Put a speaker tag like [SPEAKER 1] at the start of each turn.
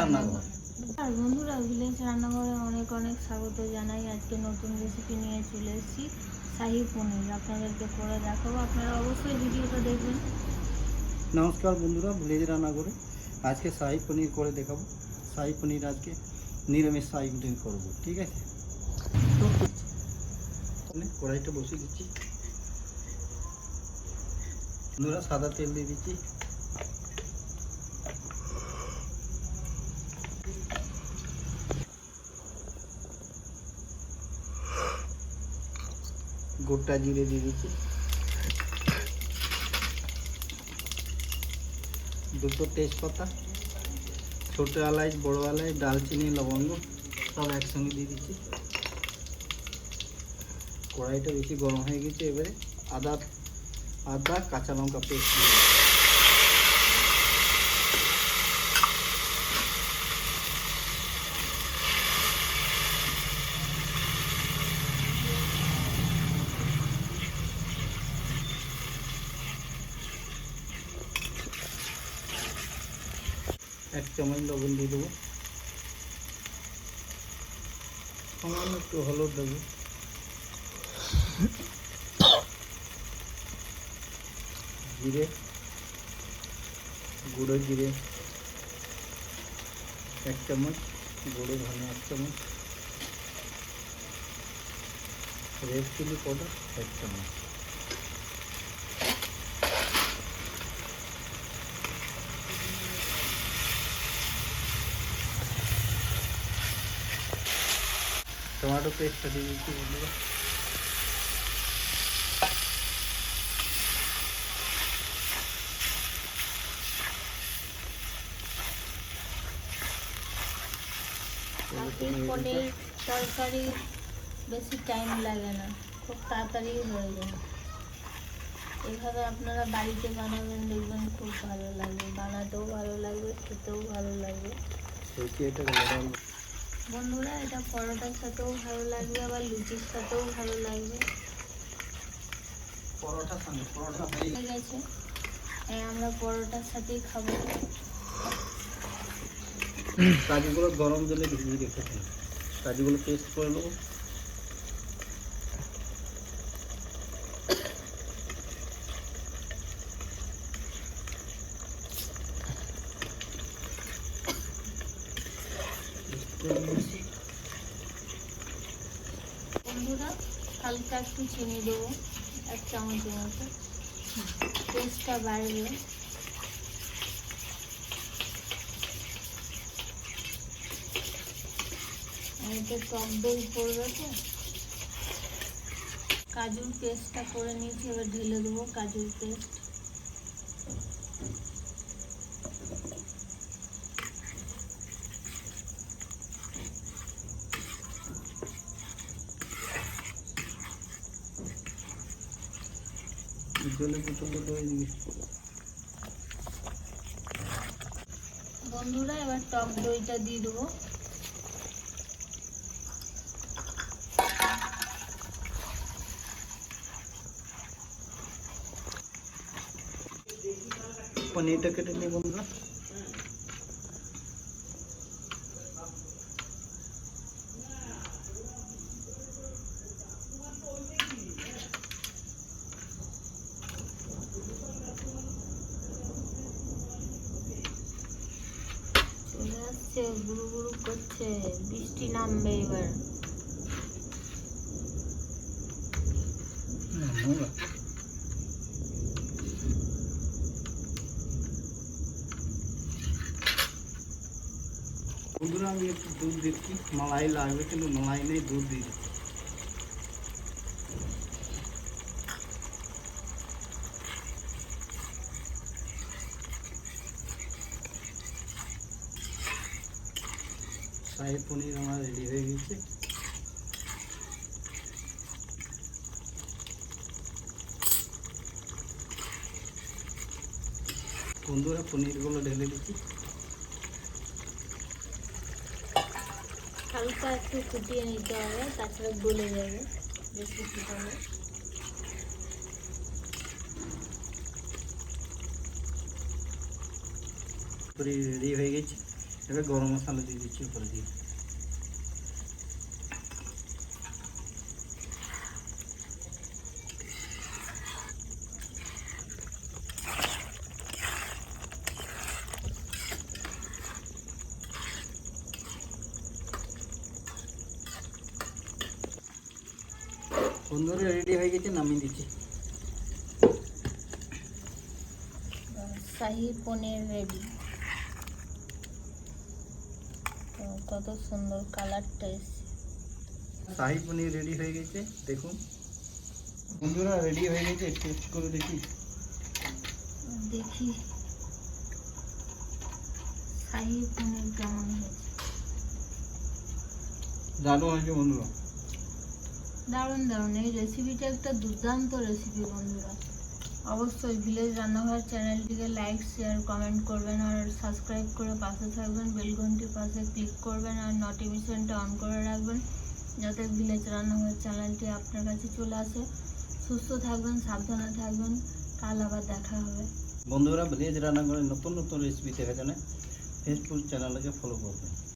[SPEAKER 1] রান্নাঘর
[SPEAKER 2] আর বন্ধুরা ভিলেজ রান্নাঘরে অনেক অনেক স্বাগত জানাই। আজকে নতুন রেসিপি নিয়ে চলে এসেছি শাহি পনির। আপনাদেরকে করে দেখাবো। আপনারা অবশ্যই ভিডিওটা দেখবেন।
[SPEAKER 1] নমস্কার বন্ধুরা ভিলেজ রান্নাঘরে আজকে শাহি পনির করে দেখাবো। শাহি পনির আজকে নিরামিষ শাহি পনির করব ঠিক আছে? কড়াইটা বসিয়ে দিচ্ছি। বন্ধুরা সাদা তেল দিয়ে দিচ্ছি। গোটা জিরে দিয়ে দিচ্ছি। দুটো তেজপাতা, ছোটো এলাচ, বড় এলাচ ডালচিনি লবঙ্গ, সব একসঙ্গে দিয়ে দিচ্ছি। কড়াইটা বেশি গরম হয়ে গেছে, এবারে আদা আদা, কাঁচা লঙ্কা পেস্ট দিয়ে এক চামচ লবণ দিয়ে দেবো সামান্য একটু হলুদ দেবো জিরে গুঁড়ো জিরে এক চামচ গুঁড়ো ধনে এক চামচ রেড চিলি পাউডার এক চামচ টমেটো পেস্টটা দিয়ে দিচ্ছি বন্ধুরা
[SPEAKER 2] পনির তরকারি বেশি টাইম লাগে না খুব তাড়াতাড়ি হয়ে যায়। এভাবে আপনারা বাড়িতে বানাবেন দেখবেন খুব ভালো লাগবে বানাতেও ভালো লাগবে খেতেও ভালো লাগবে বন্ধুরা এটা পরোটার সাথেও ভালো লাগবে আবার লুচির সাথেও ভালো লাগবে।
[SPEAKER 1] পরোটা পরোটা
[SPEAKER 2] হয়ে গেছে। আমরা পরোটার সাথেই খাব।
[SPEAKER 1] কাজুগুলো গরম জলে ভিজিয়ে রেখেছি কাজুগুলো পেস্ট করে নেব।
[SPEAKER 2] বন্ধুরা, হালকা একটু চিনি দেবো, এক চামচের মতো। টেস্টটা বাড়বে। এটা টক দই পড়বে তো। কাজুর পেস্টটা করে নিয়েছি, এবার ঢেলে দেবো কাজুর পেস্ট
[SPEAKER 1] জলে
[SPEAKER 2] বন্ধুরা এবার টক দইটা দিয়ে দেবো।
[SPEAKER 1] পনিরটা কেটে নিয়ে বন্ধুরা।
[SPEAKER 2] আসছে গুরু গুরু করছে, বৃষ্টি নামবে এবার।
[SPEAKER 1] আমি একটু দুধ দিচ্ছি। মালাই লাগবে কিন্তু মালাই নেই, দুধ দিয়ে শাহি পনির আমার রেডি হয়ে গেছে। বন্ধুরা পনিরগুলো ঢেলে দিচ্ছি।
[SPEAKER 2] হালকা একটু ফুটিয়ে নিতে হবে তাছাড়া গলে যাবে বেশি ফুটালে
[SPEAKER 1] রেডি হয়ে গেছে। এবার গরম মশলা দিয়ে দিচ্ছি, উপরে দিয়ে বন্ধুরা রেডি হয়ে গেছে, নামিয়ে দিচ্ছি।
[SPEAKER 2] শাহি পনির রেডি কত সুন্দর কালারটা এসছে
[SPEAKER 1] শাহি পনির রেডি হয়ে গেছে দেখুন। বন্ধুরা রেডি হয়ে গেছে টেস্ট করে দেখি।
[SPEAKER 2] দেখি। শাহি পনির কেমন হয়েছে?
[SPEAKER 1] দারুণ হয়েছে বন্ধুরা।
[SPEAKER 2] দারুণ দারুণ। এই রেসিপিটা একটা দুর্দান্ত রেসিপি বন্ধুরা। অবশ্যই ভিলেজ রান্নাঘর চ্যানেলটিকে লাইক শেয়ার কমেন্ট করবেন আর সাবস্ক্রাইব করে পাশে থাকবেন বেল ঘন্টির পাশে ক্লিক করবেন আর নোটিফিকেশনটা অন করে রাখবেন যাতে ভিলেজ রান্নাঘর চ্যানেলটি আপনার কাছে চলে আসে। সুস্থ থাকবেন, সাবধানে থাকবেন, কাল আবার দেখা হবে।
[SPEAKER 1] বন্ধুরা, ভিলেজ রান্নাঘরে নতুন নতুন রেসিপি দেখার জন্য ফেসবুক চ্যানেলকে ফলো করবেন।